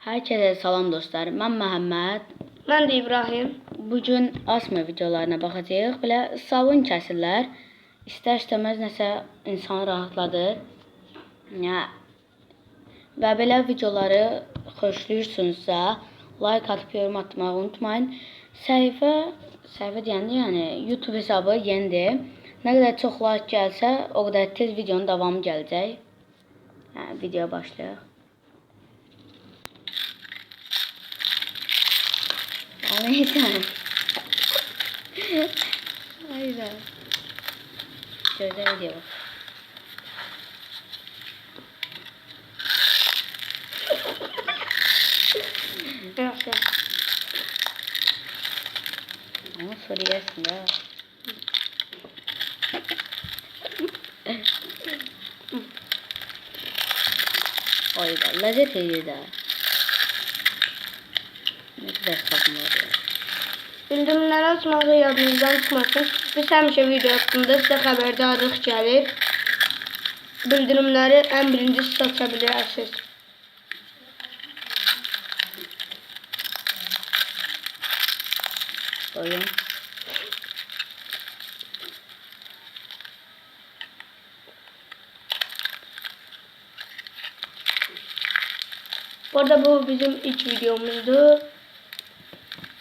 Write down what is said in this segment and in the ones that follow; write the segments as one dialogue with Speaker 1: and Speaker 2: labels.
Speaker 1: Herkese salam dostlar. Mən Məhəmməd.
Speaker 2: Mən də İbrahim.
Speaker 1: Bu gün asma videolarına baxacağıq. Belə savun kəsirlər. İstər-istəməz nəsə insanı rahatladır. Ya və belə videoları xoşlayırsunuzsa, like atıb yorum atmağı unutmayın. Səhifə, səhifə deyəndə yəni YouTube hesabı yenidir. Nə qədər çox like gəlsə, o qədər tez videonun davamı gələcək. Hə, videoya başlayaq. Neyse. Hayır. Şöyle video bak.
Speaker 2: Yaxşı.
Speaker 1: Ama soru gelsin ya. Oyda lezzet ediyor da. Ne sabun var
Speaker 2: Bildirimləri açmağı yadınızdan çıxmasın. Biz həmişə video haqqında sizə xəbərdarlıq gəlir. Bildirimləri ən birinci siz aça bilərsiniz.
Speaker 1: Oyun.
Speaker 2: Bu arada bu bizim ilk videomuzdur.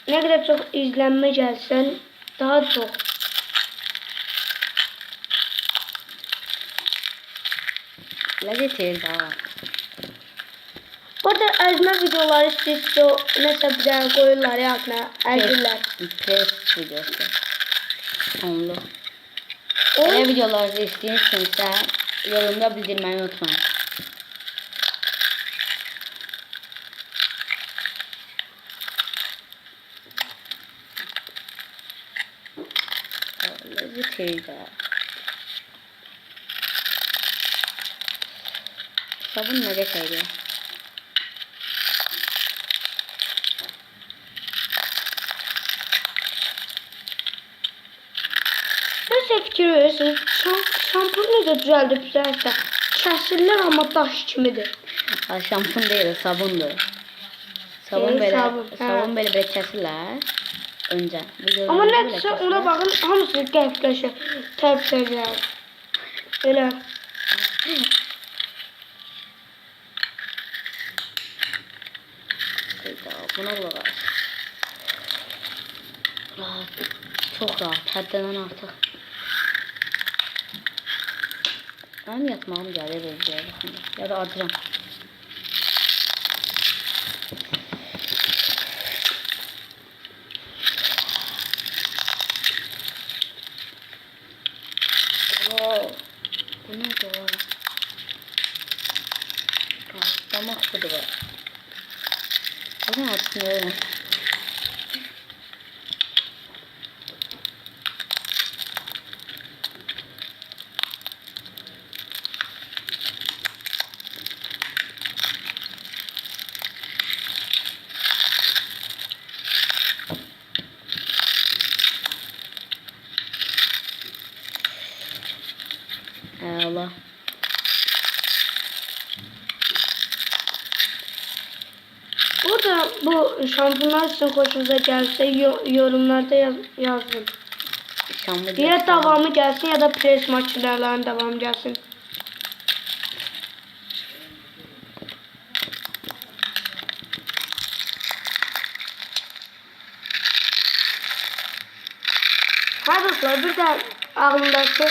Speaker 2: Ne kadar çok izlenme gelsen daha çok
Speaker 1: Lezzet ediyor da.
Speaker 2: Bu arada ezme videoları sizce mesela bir tane koyurlar ya altına ezirler.
Speaker 1: Press videosu. Sonlu.
Speaker 2: O
Speaker 1: Böyle videoları istiyorsanızsa yorumda bildirmeyi unutmayın. Lezzet ediyor. Sabun ne geçeydi?
Speaker 2: Neyse fikir verirsiniz. Şam, şampur necə düzəldiblərsə kəsirlər amma daş kimidir.
Speaker 1: Ha, şampun değil, sabundur. Sabun
Speaker 2: Şey,
Speaker 1: böyle,
Speaker 2: sabun,
Speaker 1: sabun böyle böyle kesirler. Önce. Bu
Speaker 2: nədirsə
Speaker 1: kesirler.
Speaker 2: ona baxın hamısı qəfləşir. Təbsəcər. Elə.
Speaker 1: Buna kulak aç. Rahat. Çok rahat. Haddinden artık. Ben yatmağım geldi böyle bakın. Ya da acıram. Wow. Bu ne bu? Damak budu var. Bu ne aslında? Hay Allah.
Speaker 2: Burada bu şampunlar sizin xoşunuza gəlsə yo- yorumlarda yaz yazın.
Speaker 1: Şamlı
Speaker 2: Ya davamı gəlsin ya da pres makinelərinin davamı gəlsin. Ha dostlar bir de aklımdaki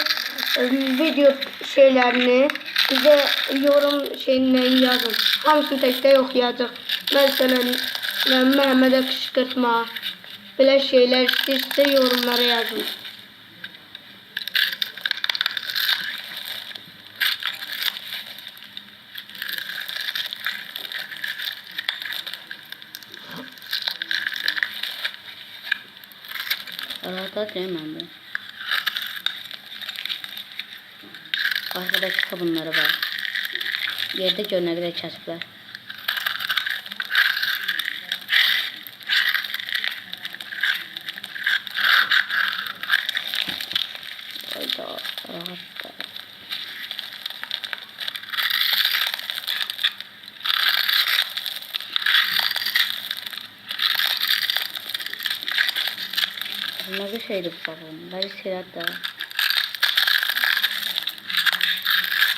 Speaker 2: e, video şeylerini bize yorum şeyinden yazın. Hamısını tek tek okuyacaq. Mən Məhəmmədə qışqırtma, belə şeylər istəyirsə yorumlara yazın.
Speaker 1: Değil mi bu? Arkadaki sabunları var. Yerde görüne kadar kesipler. Hayda rahat da. Bir şeydir bu sabun? Bəli sirət də.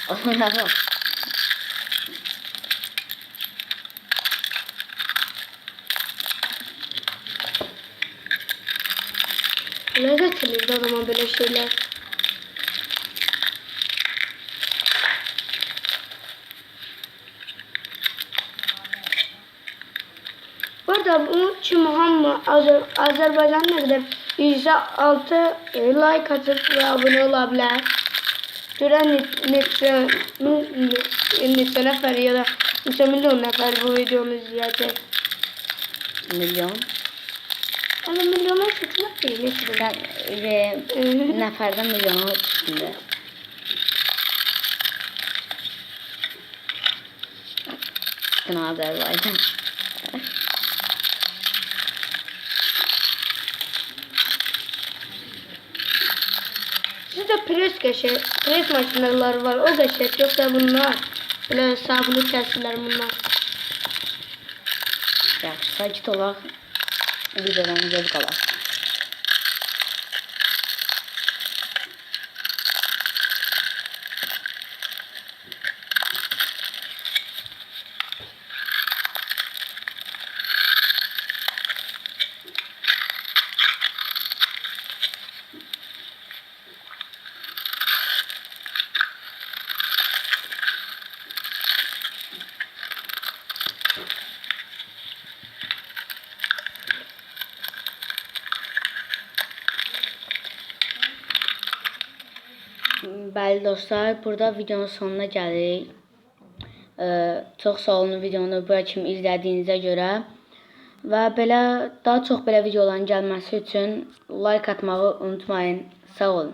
Speaker 1: Ona bak.
Speaker 2: Ne getirirdi o zaman böyle şeyler? Bu arada bu için hamı Azer Azerbaycan ne %6 e, like atıp ve abone olabilir. Neçə neçə nəfər ya da neçə milyon nəfər bu videonu izləyəcək.
Speaker 1: Milyon.
Speaker 2: Hələ milyona çıxmaq deyil, neçə
Speaker 1: Sən e, nəfərdən milyona üstündə. Bütün Azərbaycan.
Speaker 2: Sizde pres qəşə, pres maşınları var, o qəşək, yoxsa bunlar? Belə sabunlu kəsirlər bunlar.
Speaker 1: Yaxşı, sakit olaq. Videodan zövq alaq. Bəli dostlar, burada videonun sonuna gəlirik. Ee, çox sağ olun videonu bura kimi izlədiyinizə görə. Və belə daha çox belə videoların gəlməsi üçün like atmağı unutmayın. Sağ olun.